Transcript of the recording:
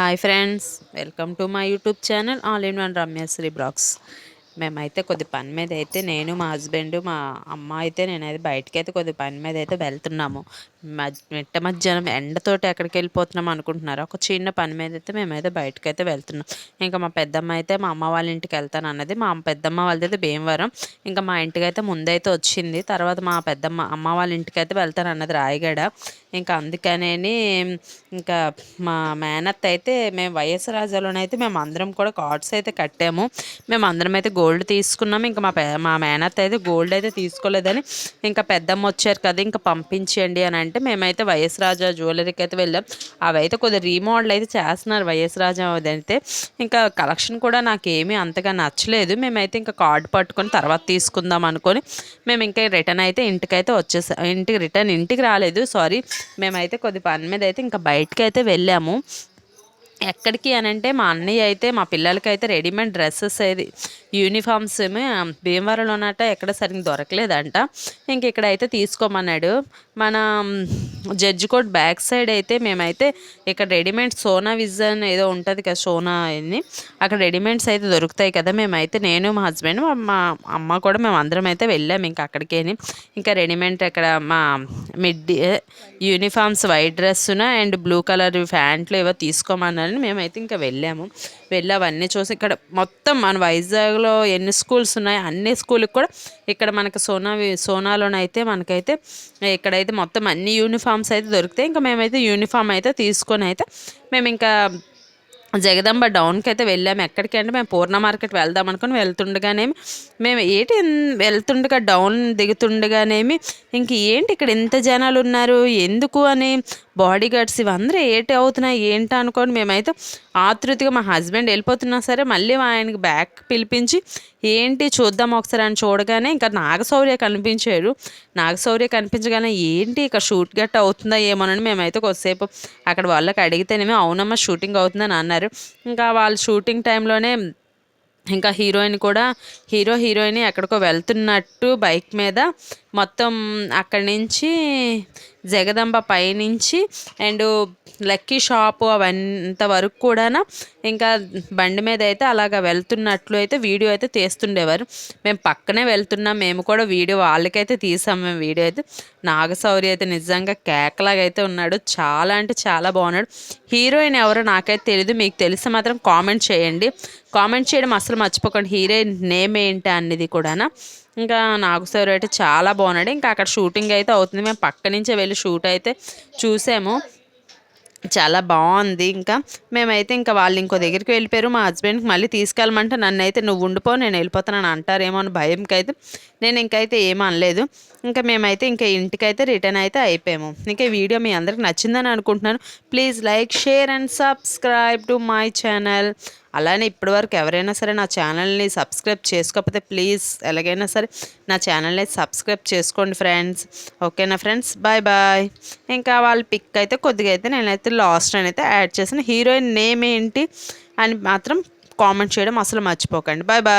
Hi friends welcome to my YouTube channel all in one Ramyasri blogs. మేమైతే కొద్ది పని మీద అయితే నేను మా హస్బెండ్ మా అమ్మ అయితే నేనైతే బయటకి అయితే కొద్ది పని మీద అయితే వెళ్తున్నాము. మిట్ట మధ్యాహ్నం ఎండతోటి ఎక్కడికి వెళ్ళిపోతున్నాం అనుకుంటున్నారు? ఒక చిన్న పని మీద అయితే మేమైతే బయటకి అయితే వెళ్తున్నాం. ఇంకా మా పెద్దమ్మ అయితే మా అమ్మ వాళ్ళ ఇంటికి వెళ్తాను అన్నది. మా పెద్దమ్మ వాళ్ళది భీమవరం. ఇంకా మా ఇంటికి అయితే ముందైతే వచ్చింది. తర్వాత మా పెద్దమ్మ అమ్మ వాళ్ళ ఇంటికి అయితే వెళ్తాను అన్నది రాయగడ. ఇంకా అందుకనే ఇంకా మా మేనత్ అయితే మేము వైఎస్ రాజాలోనైతే మేము అందరం కూడా కార్డ్స్ అయితే కట్టాము. మేము అందరం అయితే గోల్డ్ తీసుకున్నాము. ఇంకా మా మా మేనత్ అయితే గోల్డ్ అయితే తీసుకోలేదని ఇంకా పెద్దమ్మ వచ్చారు కదా ఇంకా పంపించండి అని అంటే మేమైతే వైఎస్ రాజా జ్యువెలరీకి అయితే వెళ్ళాం. అవి అయితే కొద్దిగా రీమోడల్ అయితే చేస్తున్నారు వైఎస్ రాజా అయితే ఇంకా కలెక్షన్ కూడా నాకు ఏమీ అంతగా నచ్చలేదు. మేమైతే ఇంకా కార్డు పట్టుకొని తర్వాత తీసుకుందాం అనుకొని మేము ఇంకా రిటర్న్ అయితే ఇంటికైతే వచ్చేసా ఇంటికి రిటర్న్ ఇంటికి రాలేదు. సారీ మేమైతే కొద్ది పని మీద అయితే ఇంకా బయటకి అయితే వెళ్ళాము. ఎక్కడికి అని అంటే మా అన్నయ్య అయితే మా పిల్లలకి అయితే రెడీమేడ్ డ్రెస్సెస్ ఏది యూనిఫామ్స్ భీమవరంలో ఉన్నట్ట ఎక్కడ సరిగ్గా దొరకలేదంట. ఇంక ఇక్కడ అయితే తీసుకోమన్నాడు. మన జడ్జి కోట్ బ్యాక్ సైడ్ అయితే మేమైతే ఇక్కడ రెడీమేడ్ సోనా విజన్ ఏదో ఉంటుంది కదా సోనా అని అక్కడ రెడీమేడ్స్ అయితే దొరుకుతాయి కదా మేమైతే నేను మా హస్బెండ్ మా అమ్మ కూడా మేము అందరం అయితే వెళ్ళాము ఇంకా అక్కడికేని ఇంకా రెడీమేడ్ అక్కడ మా మిడ్ యూనిఫామ్స్ వైట్ డ్రెస్సున అండ్ బ్లూ కలర్ ప్యాంట్లు ఏవో తీసుకోమన్నారని మేమైతే ఇంకా వెళ్ళాము. వెళ్ళి అవన్నీ చూసి ఇక్కడ మొత్తం మన వైజాగ్లో ఎన్ని స్కూల్స్ ఉన్నాయో అన్ని స్కూల్కి కూడా ఇక్కడ మనకి సోనా సోనాలోనైతే మనకైతే ఇక్కడైతే మొత్తం అన్ని యూనిఫామ్స్ అయితే దొరుకుతాయి ఇంకా మేమైతే యూనిఫామ్ అయితే తీసుకొని అయితే మేము ఇంకా జగదంబ డౌన్కి అయితే వెళ్ళాము ఎక్కడికి అంటే మేము పూర్ణ మార్కెట్ వెళ్దాం అనుకుని వెళ్తుండగానేమి మేము ఏంటి వెళ్తుండగా డౌన్ దిగుతుండగానేమి ఇంక ఏంటి ఇక్కడ ఇంత జనాలు ఉన్నారు? ఎందుకు అని బాడీ గార్డ్స్ ఇవందరూ ఏటి అవుతున్నాయి ఏంటి అనుకోని మేమైతే ఆతృతిగా మా హస్బెండ్ వెళ్ళిపోతున్నా సరే మళ్ళీ ఆయనకి బ్యాక్ పిలిపించి ఏంటి చూద్దాం ఒకసారి అని చూడగానే ఇంకా నాగశౌర్య కనిపించాడు. నాగశౌర్య కనిపించగానే ఏంటి ఇక్కడ షూట్ గట్ అవుతుందా ఏమోనని మేమైతే కొద్దిసేపు అక్కడ వాళ్ళకి అడిగితేనేమో అవునమ్మా షూటింగ్ అవుతుందని అన్నారు. ఇంకా వాళ్ళు షూటింగ్ టైంలోనే ఇంకా హీరోయిన్ కూడా హీరో హీరోయిన్ ఎక్కడికో వెళ్తున్నట్టు బైక్ మీద మొత్తం అక్కడి నుంచి జగదంబ పైనుంచి అండ్ లక్కీ షాపు అవంత వరకు కూడా ఇంకా బండి మీద అయితే అలాగ వెళ్తున్నట్లు అయితే వీడియో అయితే తీస్తుండేవారు. మేము పక్కనే వెళ్తున్నాం మేము కూడా వీడియో వాళ్ళకైతే తీసాం మేము వీడియో అయితే. నాగశౌరి అయితే నిజంగా కేకలాగైతే అయితే ఉన్నాడు చాలా అంటే చాలా బాగున్నాడు. హీరోయిన్ ఎవరో నాకైతే తెలియదు మీకు తెలిసి మాత్రం కామెంట్ చేయండి. కామెంట్ చేయడం అసలు మర్చిపోకండి హీరోయిన్ నేమ్ ఏంటి అనేది కూడా ఇంకా నాకు సార్ అయితే చాలా బాగున్నాడు. ఇంకా అక్కడ షూటింగ్ అయితే అవుతుంది. మేము పక్క నుంచే వెళ్ళి షూట్ అయితే చూసాము. చాలా బాగుంది. ఇంకా మేమైతే ఇంకా వాళ్ళు ఇంకో దగ్గరికి వెళ్ళిపోయారు. మా హస్బెండ్కి మళ్ళీ తీసుకెళ్ళమంటే నన్ను అయితే నువ్వు ఉండిపో నేను వెళ్ళిపోతానని అంటారేమో అని భయంకి అయితే నేను ఇంకైతే ఏం అనలేదు. ఇంకా మేమైతే ఇంకా ఇంటికైతే రిటర్న్ అయితే అయిపోయాము. ఇంకా ఈ వీడియో మీ అందరికి నచ్చిందని అనుకుంటున్నాను. Please like share and subscribe to my channel. అలానే ఇప్పటివరకు ఎవరైనా సరే నా ఛానల్ని సబ్స్క్రైబ్ చేసుకోకపోతే ప్లీజ్ ఎలాగైనా సరే నా ఛానల్ని సబ్స్క్రైబ్ చేసుకోండి ఫ్రెండ్స్. ఓకేనా ఫ్రెండ్స్? Bye bye. ఇంకా వాళ్ళ పిక్ అయితే కొద్దిగా అయితే నేనైతే లాస్ట్ అని అయితే యాడ్ చేసిన హీరోయిన్ నేమ్ ఏంటి అని మాత్రం కామెంట్ చేయడం అసలు మర్చిపోకండి. Bye bye.